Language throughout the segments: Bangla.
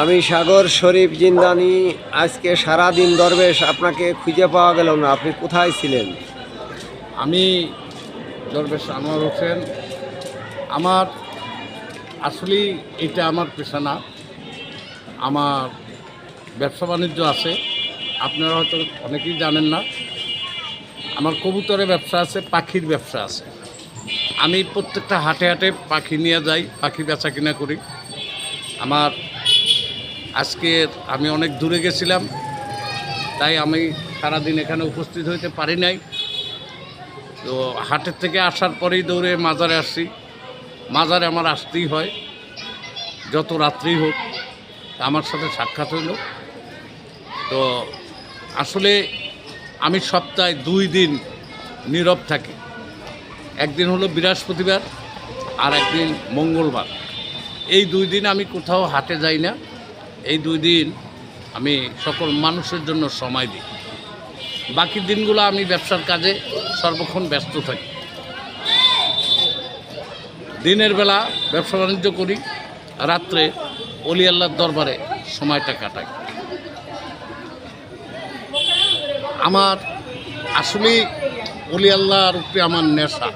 আমি সাগর শরীফ জিন্দানি, আজকে সারা দিন দরবেশ আপনাকে খুঁজে পাওয়া গেল না, আপনি কোথায় ছিলেন? আমি দরবেশ আনোয়ার হোসেন। আমার আসলেই এটা আমার পেশা না। আমার ব্যবসা বাণিজ্য আছে, আপনারা হয়তো অনেকেই জানেন না। আমার কবুতরের ব্যবসা আছে, পাখির ব্যবসা আছে। আমি প্রত্যেকটা হাটে হাটে পাখি নিয়ে যাই, পাখি বেচা কিনা করি। আমার আজকে আমি অনেক দূরে গেছিলাম, তাই আমি সারাদিন এখানে উপস্থিত হইতে পারি নাই। তো হাটের থেকে আসার পরেই দৌড়ে মাজারে আসছি। মাজারে আমার আসতেই হয়, যত রাত্রি হোক, আমার সাথে সাক্ষাৎ হইল। তো আসলে আমি সপ্তাহে দুই দিন নীরব থাকি। একদিন হলো বৃহস্পতিবার, আর একদিন মঙ্গলবার। এই দুই দিন আমি কোথাও হাটে যাই না। এই দুই দিন আমি সকল মানুষের জন্য সময় দিই। বাকি দিনগুলো আমি ব্যবসার কাজে সর্বক্ষণ ব্যস্ত থাকি। দিনের বেলা ব্যবসা বাণিজ্য করি, রাত্রে অলি আল্লাহর দরবারে সময়টা কাটাই। আমার আসলে অলি আল্লাহর উপরে আমার নেশা।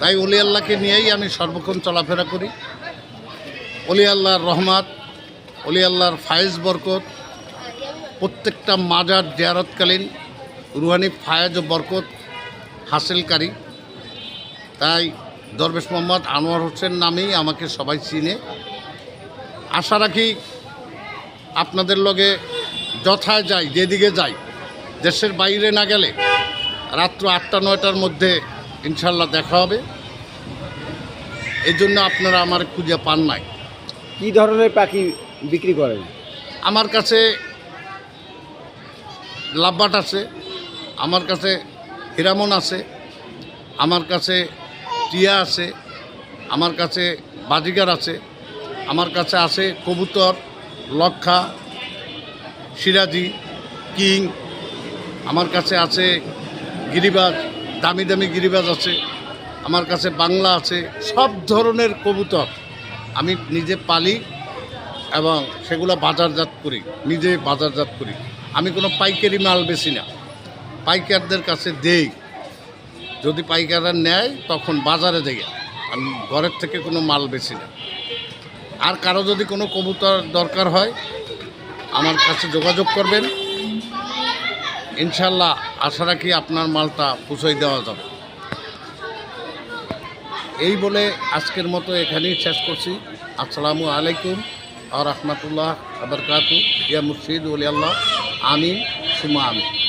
তাই অলি আল্লাহকে নিয়েই আমি সর্বক্ষণ চলাফেরা করি। অলি আল্লাহর রহমাত অলি আল্লাহর ফায়েজ বরকত, প্রত্যেকটা মাজার জিয়ারতকালীন রুহানি ফায়েজ বরকত হাসিলকারী। তাই দরবেশ মোহাম্মদ আনোয়ার হোসেন নামেই আমাকে সবাই চিনে। আশা রাখি আপনাদের লগে যথায় যাই, যেদিকে যাই, দেশের বাইরে না গেলে রাত্র আটটা, নয়টার মধ্যে ইনশাল্লাহ দেখা হবে। এই জন্য আপনারা আমার খুঁজে পান নাই। কি ধরনের পাখি বিক্রি করেন? আমার কাছে লাভবাট আছে, আমার কাছে হিরামন আছে, আমার কাছে টিয়া আছে, আমার কাছে বাজিগার আছে, আমার কাছে আছে কবুতর, লক্ষা, সিরাজি, কিং, আমার কাছে আছে গিরিবাজ, দামি দামি গিরিবাজ আছে, আমার কাছে বাংলা আছে, সব ধরনের কবুতর আমি নিজে পালি এবং সেগুলো বাজারজাত করি, নিজে বাজারজাত করি। আমি কোনো পাইকারি মাল বেশি না। পাইকারদের কাছে দেই। যদি পাইকাররা নেয়, তখন বাজারে দেয় আমি ঘরের থেকে কোনো মাল বেশি না। আর কারও যদি কোনো কবুতর দরকার হয়, আমার কাছে যোগাযোগ করবেন। ইনশাল্লাহ আশা রাখি আপনার মালটা পুষাই দেওয়া যাবে। এই বলে আজকের মতো এখানেই শেষ করছি। আসসালামু আলাইকুম। আর রহমতুল্লাহ আবরকাতু ইয়া মুর্শিদ উলিয়াল্লাহ আমিন সুমা আমিন।